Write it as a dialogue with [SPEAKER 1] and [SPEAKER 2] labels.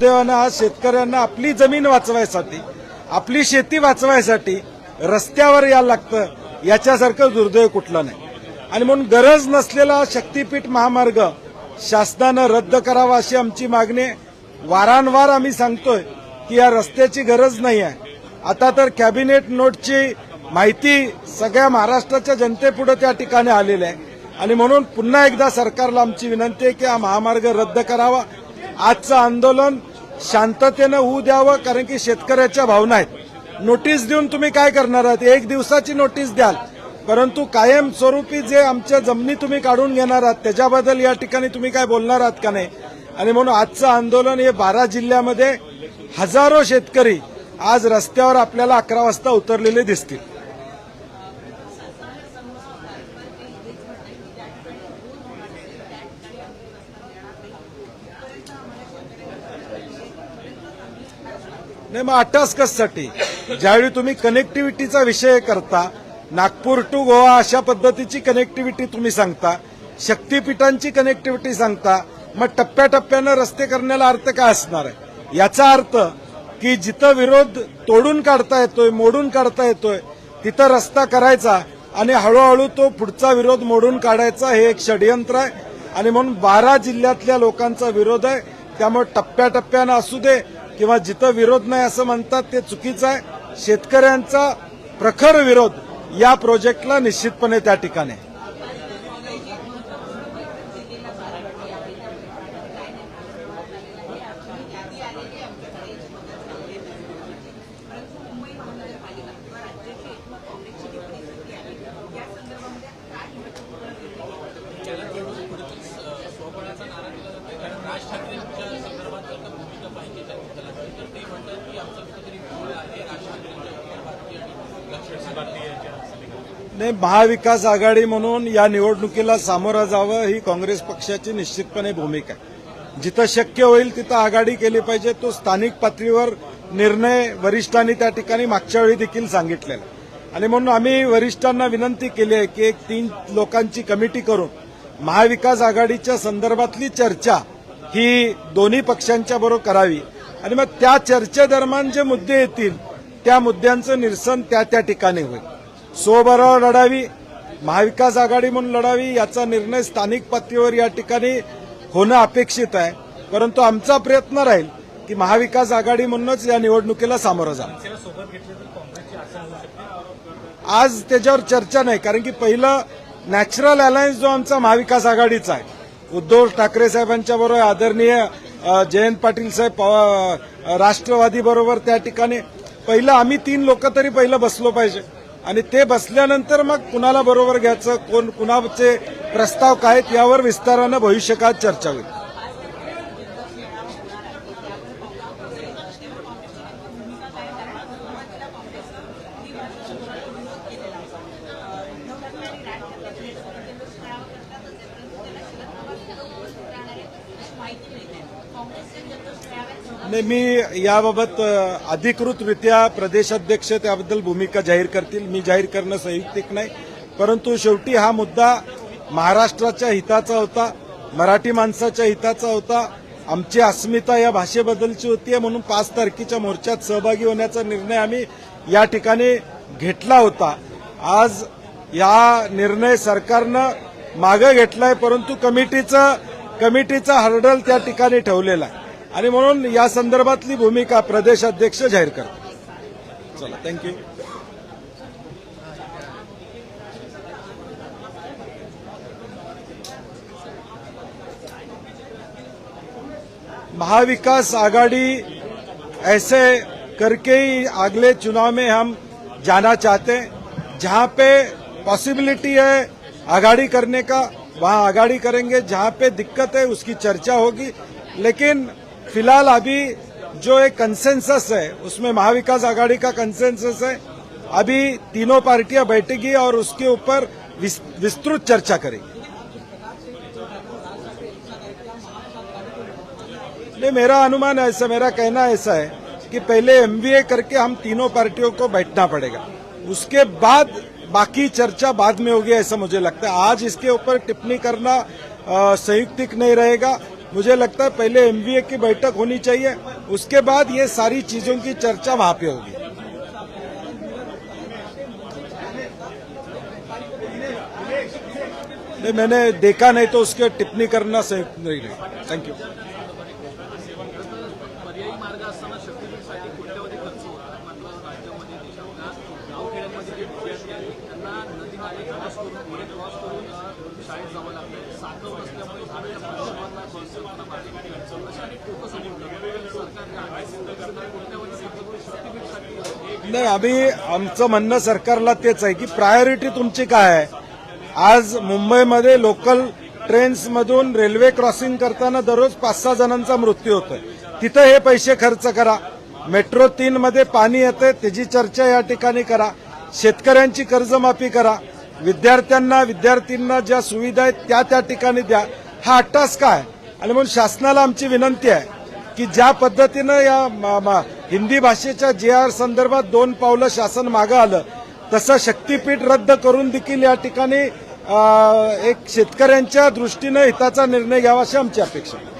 [SPEAKER 1] देवानं आज शेतकऱ्यांना आपली जमीन वाचवायसाठी आपली शेती वाचवायसाठी रस्त्यावर यायला लागतं याच्यासारखं दुर्दैव कुठलं नाही. आणि म्हणून गरज नसलेला शक्तीपीठ महामार्ग शासनानं रद्द करावा अशी आमची मागणी आहे. वारंवार आम्ही सांगतोय की या रस्त्याची गरज नाही आहे. आता तर कॅबिनेट नोटची माहिती सगळ्या महाराष्ट्राच्या जनतेपुढे त्या ठिकाणी आलेली आहे. आणि म्हणून पुन्हा एकदा सरकारला आमची विनंती आहे की हा महामार्ग रद्द करावा. आजचं आंदोलन शांततेनं होऊ द्यावं कारण की शेतकऱ्याच्या भावना आहेत. नोटीस देऊन तुम्ही काय करणार आहात? एक दिवसाची नोटीस द्याल. परंतु कायमस्वरूपी जे आमच्या जमिनी तुम्ही काढून घेणार आहात त्याच्याबद्दल या ठिकाणी तुम्ही काय बोलणार आहात का नाही? आणि म्हणून आजचं आंदोलन हे बारा जिल्ह्यामध्ये हजारो शेतकरी आज रस्त्यावर आपल्याला अकरा वाजता उतरलेले दिसतील. नाही मग अटास्कससाठी ज्यावेळी तुम्ही कनेक्टिव्हिटीचा विषय करता नागपूर टू गोवा अशा पद्धतीची कनेक्टिव्हिटी तुम्ही सांगता शक्तीपीठांची कनेक्टिव्हिटी सांगता मग टप्प्याटप्प्यानं रस्ते करण्याला अर्थ काय असणार आहे? याचा अर्थ की जिथं विरोध तोडून काढता येतोय मोडून काढता येतोय तिथं रस्ता करायचा आणि हळूहळू तो पुढचा विरोध मोडून काढायचा हे एक षडयंत्र आहे. आणि म्हणून बारा जिल्ह्यातल्या लोकांचा विरोध आहे. त्यामुळे टप्प्याटप्प्यानं असू दे किंवा जिथं विरोध नाही असं म्हणतात ते चुकीचं आहे. शेतकऱ्यांचा प्रखर विरोध या प्रोजेक्टला निश्चितपणे त्या ठिकाणी नाही महाविकास आघाडी म्हणून या निवडणुकीला सामोरं जावं ही काँग्रेस पक्षाची निश्चितपणे भूमिका आहे. जिथं शक्य होईल तिथं आघाडी केली पाहिजे तो स्थानिक पातळीवर निर्णय वरिष्ठांनी त्या ठिकाणी मागच्या वेळी देखील सांगितलेला आहे. आणि म्हणून आम्ही वरिष्ठांना विनंती केली आहे की एक तीन लोकांची कमिटी करून महाविकास आघाडीच्या संदर्भातली चर्चा ही दोन्ही पक्षांच्या बरोबर करावी. आणि मग त्या चर्चेदरम्यान जे मुद्दे येतील त्या मुद्द्यांचं निरसन त्या त्या ठिकाणी होईल. सोबरावर लढावी महाविकास आघाडी म्हणून लढावी याचा निर्णय स्थानिक पातळीवर या ठिकाणी होणं अपेक्षित आहे. परंतु आमचा प्रयत्न राहील की महाविकास आघाडी म्हणूनच या निवडणुकीला सामोरं जा आज त्याच्यावर चर्चा नाही कारण की पहिलं नॅचरल अलायन्स जो आमचा महाविकास आघाडीचा आहे उद्धव ठाकरे साहेबांच्या बरोबर आदरणीय जयंत पाटील साहेब राष्ट्रवादी बरोबर त्या ठिकाणी पहिलं आम्ही तीन लोक तरी पहिलं बसलो पाहिजे. आणि ते बसल्यानंतर मग कुणाला बरोबर घ्यायचं कोण कुणाचे प्रस्ताव काय आहेत यावर विस्तारानं भविष्यकाळात चर्चा होईल. नाही मी याबाबत अधिकृतरित्या प्रदेशाध्यक्ष त्याबद्दल भूमिका जाहीर करतील. मी जाहीर करणं संयुक्तिक नाही. परंतु शेवटी हा मुद्दा महाराष्ट्राच्या हिताचा होता मराठी माणसाच्या हिताचा होता. आमची अस्मिता या भाषेबद्दलची होती म्हणून पाच तारखेच्या मोर्चात सहभागी होण्याचा निर्णय आम्ही या ठिकाणी घेतला होता. आज या निर्णय सरकारनं मागं घेतलाय परंतु कमिटीचं कमिटीचा हर्डल त्या ठिकाणी ठेवलेला आहे. या संदर्भातली भूमिका प्रदेश अध्यक्ष जाहीर करतात चला थँक्यू महाविकास आघाड़ी ऐसे करके ही अगले चुनाव में हम जाना चाहते हैं। जहाँ पे पॉसिबिलिटी है आघाड़ी करने का, वहाँ आघाड़ी करेंगे। जहाँ पे दिक्कत है उसकी चर्चा होगी। लेकिन फ़िलहाल अभी जो एक कंसेंसस है, उसमें महाविकास आघाड़ी का कंसेंसस है, अभी तीनों पार्टियाँ बैठेगी और उसके ऊपर विस्तृत चर्चा करेगी। नहीं, मेरा अनुमान ऐसा, मेरा कहना ऐसा है कि पहले एमबीए करके हम तीनों पार्टियों को बैठना पड़ेगा। उसके बाद बाकी चर्चा बाद में होगी, ऐसा मुझे लगता है। आज इसके ऊपर टिप्पणी करना संयुक्तिक नहीं रहेगा। मुझे लगता है पहले एमबीए की बैठक होनी चाहिए, उसके बाद ये सारी चीज़ों की चर्चा वहाँ पे होगी। नहीं, मैंने देखा नहीं तो उसके टिप्पणी करना सही नहीं रही। थैंक यू नाही आम्ही आमचं म्हणणं सरकारला तेच आहे की प्रायोरिटी तुमची काय आहे? आज मुंबईमध्ये लोकल ट्रेन्स मधून रेल्वे क्रॉसिंग करताना दररोज पाच सहा जणांचा मृत्यू होतोय. तिथं हे पैसे खर्च करा. मेट्रो तीन मध्ये पाणी येतंय त्याची चर्चा या ठिकाणी करा. शेतकऱ्यांची कर्जमाफी करा. विद्यार्थ्यांना विद्यार्थ्यांना ज्या सुविधा आहेत त्या त्या ठिकाणी द्या. हा अट्टास काय? आणि म्हणून शासनाला आमची विनंती आहे की ज्या पद्धतीनं या म- हिंदी भाषेच्या जे आर संदर्भात दोन पावलं शासन मागं आलं तसं शक्तीपीठ रद्द करून देखील या ठिकाणी एक शेतकऱ्यांच्या दृष्टीनं हिताचा निर्णय घ्यावा अशी आमची अपेक्षा आहे.